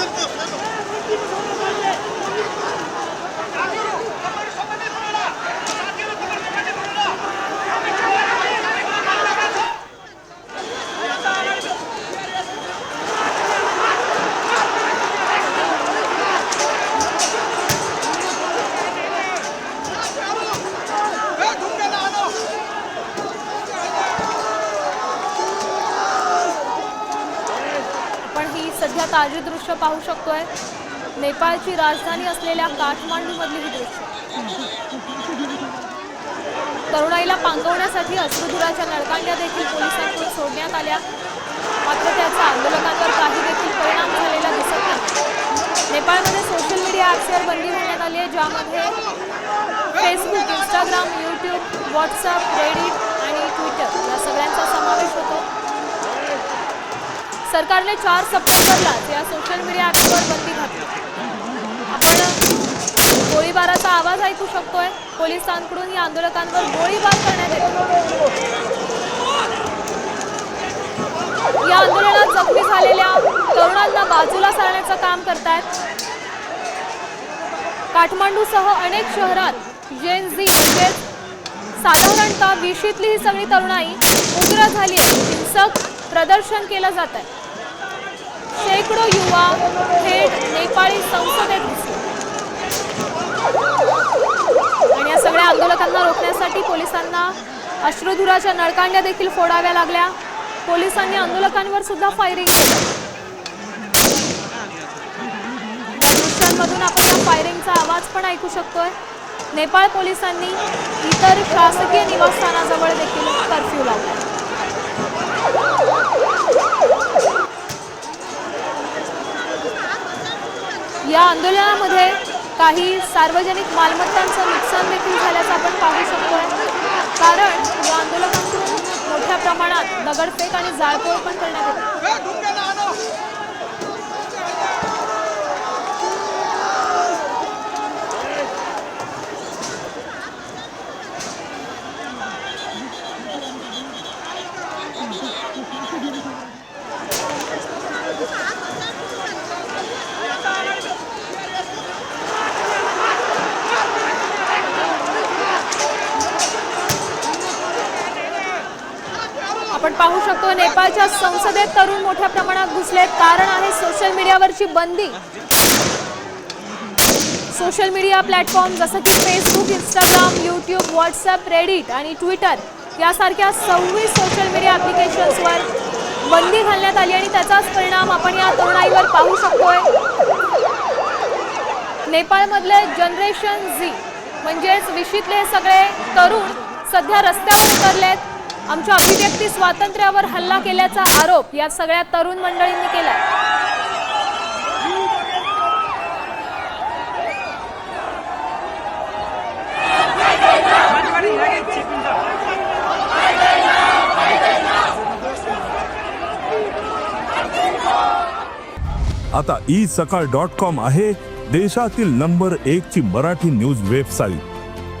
आपण ही सध्या ताजी दृश्य पाहू शकतोय. नेपाळची राजधानी असलेल्या काठमांडूमधली ही दृश्य. तरुणाईला पांगवण्यासाठी अश्रुधुराच्या नळकांड्या देखील पोलिसांकडून सोडण्यात आल्या. मात्र त्याचा आंदोलकांवर काही देखील परिणाम झालेला दिसत नाही. नेपाळमध्ये सोशल मीडिया ॲप्सवर बंदी घालण्यात आली आहे ज्यामध्ये Facebook Instagram YouTube WhatsApp Reddit आणि ट्विटर या सगळ्यांचा समावेश होतो सरकारने चार सप्टेंबरला या सोशल मीडिया ॲपवर बंदी घातली. आपण गोळीबाराचा आवाज ऐकू शकतोय. पोलिसांकडून या आंदोलकांवर गोळीबार करण्यात येतो. या आंदोलनात जखमी झालेल्या तरुणांना बाजूला सारण्याचं काम करतायत. काठमांडूसह अनेक शहरात जेन झी म्हणजेच साधारणतः विशीतली ही सगळी तरुणाई उग्र झाली आहे. हिंसक प्रदर्शन केलं जात आहे शेकडो युवा थेट नेपाळी संसदेत घुसले आणि या सगळ्या आंदोलकांना रोखण्यासाठी पोलिसांना अश्रुधुराच्या नळकांड्या देखील फोडाव्या लागल्या. पोलिसांनी आंदोलकांवर सुद्धा फायरिंग केलं. या आपण या फायरिंगचा आवाज पण ऐकू शकतोय. नेपाळ पोलिसांनी इतर शासकीय निवासस्थानाजवळ देखील कर्फ्यू लावला या आंदोलनामध्ये काही सार्वजनिक मालमत्तांचं नुकसान देखील झाल्याचं आपण पाहू शकतो कारण या आंदोलकांकडून मोठ्या प्रमाणात दगडफेक आणि जाळपोळ पण करण्यात येते. आपण पाहू शकतो नेपाळच्या संसदेत तरुण मोठ्या प्रमाणात घुसलेत कारण आहे सोशल मीडियावरची बंदी. सोशल मीडिया प्लॅटफॉर्म जसं की Facebook Instagram YouTube WhatsApp Reddit आणि ट्विटर यासारख्या सव्वीस सोशल मीडिया ॲप्लिकेशन्सवर बंदी घालण्यात आली आणि त्याचाच परिणाम आपण या तरुणाईवर पाहू शकतोय. नेपाळमधले जनरेशन झी म्हणजेच विशीतले सगळे तरुण सध्या रस्त्यावर उतरलेत. आमच्या अभिव्यक्ती स्वातंत्र्यावर हल्ला केल्याचा आरोप या सगळ्या तरुण मंडळींनी केलाय. आता ई सकाळ डॉट कॉम आहे देशातील नंबर एक ची मराठी न्यूज वेबसाईट